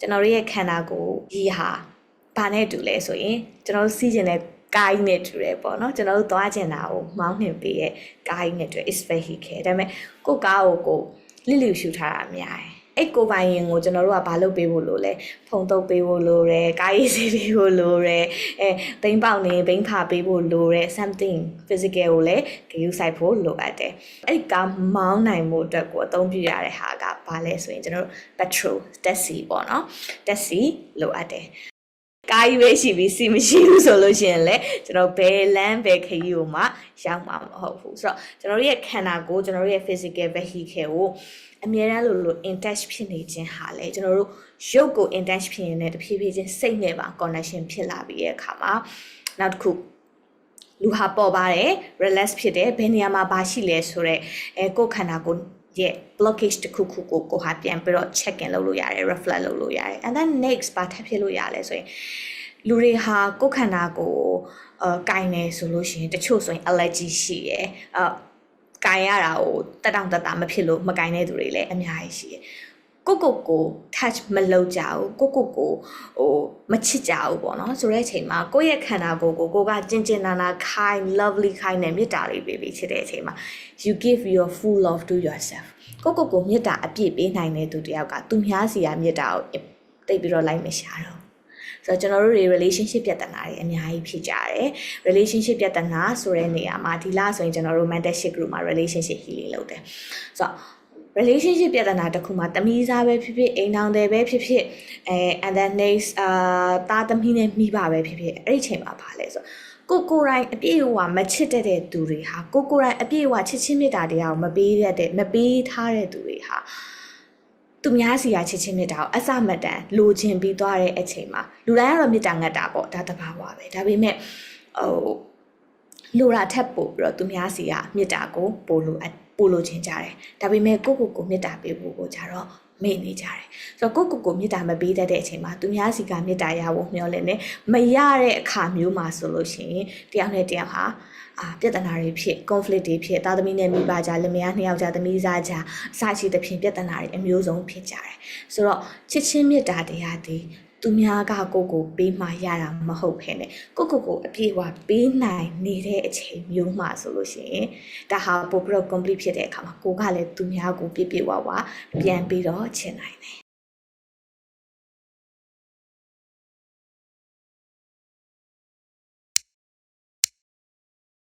ကျွန်တော်တို့ရဲ့ခန္ဓာကိုယ်ကြီးဟာဘာနဲ့တူလဲဆိုရင်ကျွန်တော်တို့စီးကျင်တဲ့ကိုင်းနဲ့တူတယ်ပေါ့နော်ကျွန်တော်တို့သွားကျင်တာကိုမောင်းနှင်ပေးရဲ့ကိုင်းနဲ့တူ is vehicle ဒါပေမဲ့ကိုယ်ကားကိုကိုလစ်လျူရှူထားတာအများတယ် အဲ့ကိုပိုင်ရင်ကိုကျွန်တော်တို့ကဘာလုပ်ပေးဖို့လိုလဲဖုံတုပ်ပေးဖို့လိုတယ်ကားရေးစီးပေးဖို့လိုတယ်အဲသိန်းပေါက်နေဘိန်းဖာပေးဖို့လိုတယ် something physical ကိုလည်းဂရုစိုက်ဖို့လိုအပ်တယ်အဲ့ကားမောင်းနိုင်မှုအတွက်ကိုအသုံးပြုရတဲ့ဟာကဘာလဲဆိုရင်ကျွန်တော်တို့ petrol တက်စီပေါ့နော်တက်စီလိုအပ်တယ် ကားကြီးပဲရှိပြီးစီမရှိဘူးဆိုလို့ရှိရင်လည်းကျွန်တော်ဘယ်လမ်းဘယ်ခရီးကိုမှရောက်မှာမဟုတ်ဘူးဆိုတော့ကျွန်တော်တို့ရဲ့ခန္ဓာကိုယ်ကျွန်တော်တို့ရဲ့ physical vehicle ကိုအမြဲတမ်းလို့လို့ in touch ဖြစ်နေခြင်းဟာလေကျွန်တော်တို့ရုပ်ကို in touch ဖြစ်ရင်လည်းတဖြည်းဖြည်းချင်းစိတ်နဲ့ပါ connection ဖြစ်လာပြီးရဲ့အခါမှာနောက်တစ်ခုလူဟာပေါ်ပါတယ် relax ဖြစ်တယ်ဘယ်နေရာမှာဘာရှိလဲဆိုတော့အဲကိုယ်ခန္ဓာကိုယ် ရဲ့ blockage တစ်ခုခုကိုကိုဟာပြန်ပြီးတော့ check in လုပ်လို့ရတယ် reflect လုပ်လို့ရတယ် and then next ဘာထပ်ဖြစ်လို့ရလဲဆိုရင်လူတွေဟာကိုယ်ခန္ဓာကိုယ်အဲကင်နေဆိုလို့ရှိရင်တချို့ဆိုရင် allergy ရှိရယ်အဲကင်ရတာကိုတက်တောင့်တက်တာမဖြစ်လို့မကင်တဲ့သူတွေလည်းအများကြီးရှိရယ် ကိုကိုကို touch မလုပ်ကြဘူးကိုကိုကိုဟိုမချစ်ကြဘူးပေါ့နော်ဆိုတဲ့အချိန်မှာကိုယ့်ရဲ့ခန္ဓာကိုယ်ကိုကိုကကျင်ကျင်နာနာ kind lovely kind နဲ့မေတ္တာလေးပေးပြီးချစ်တဲ့အချိန်မှာ you give your full love to yourself ကိုကိုကိုမေတ္တာအပြည့်ပေးနိုင်တဲ့သူတယောက်ကသူများစီယာမေတ္တာကိုတိတ်ပြီးတော့လိုက်မရှာတော့ဆိုတော့ကျွန်တော်တို့တွေ relationship ပြဿနာတွေအများကြီးဖြစ်ကြတယ် relationship ပြဿနာဆိုတဲ့နေရာမှာဒီလားဆိုရင်ကျွန်တော်တို့ mentorship group မှာ relationship healing လုပ်တယ်ဆိုတော့ relationship ပြဿနာတစ်ခုမှာတမီးစားပဲဖြစ်ဖြစ်အိမ်ထောင်တယ်ပဲဖြစ်ဖြစ်အဲ and then next အာသားသမီးနဲ့မိဘပဲဖြစ်ဖြစ်အဲ့ဒီအချိန်မှာပါလဲဆိုကိုကိုယ်တိုင်အပြည့်အဝမချစ်တတ်တဲ့သူတွေဟာကိုကိုယ်တိုင်အပြည့်အဝချစ်ချင်းမေတ္တာတရားကိုမပေးရတဲ့မပေးထားတဲ့သူတွေဟာသူများစီရာချစ်ချင်းမေတ္တာကိုအစမတန်လိုချင်ပြီးသွားတဲ့အချိန်မှာလူတိုင်းကတော့မေတ္တာငတ်တာပေါ့ဒါတဘာဝပဲဒါပေမဲ့ဟိုလိုတာထက်ပို့ပြီးတော့သူများစီကမေတ္တာကိုပို့လို့ ပို့လို့ချင်းကြတယ်ဒါပေမဲ့ကိုကိုကိုမေတ္တာပေးဖို့ကိုကြတော့မေ့နေကြတယ်ဆိုတော့ကိုကိုကိုမေတ္တာမပေးတတ်တဲ့အချိန်မှာသူများစီကမေတ္တာရဖို့မျှော်လင့်နေမရတဲ့အခါမျိုးမှာဆိုလို့ရှိရင်တယောက်နဲ့တယောက်ဟာအာပြဿနာတွေဖြစ် conflict တွေဖြစ်သားသမီးနဲ့မိဘကြားလင်မယားနှစ်ယောက်ကြားသမီးစားကြားအစရှိသဖြင့်ပြဿနာတွေအမျိုးစုံဖြစ်ကြတယ်ဆိုတော့ချစ်ချင်းမေတ္တာတရားဒီ သူများကကိုကိုပေးမှရတာမဟုတ်ဖ ೇನೆ ကိုကိုကိုအပြည့်အဝပေးနိုင်နေတဲ့အချိန်မျိုးမှာဆိုလို့ရှိရင်ဒါဟာပို့ပြီးတော့ complete ဖြစ်တဲ့အခါမှာကိုကလည်းသူများကိုပြည့်ပြည့်ဝဝပြန်ပြီးတော့ချင်နိုင်တယ်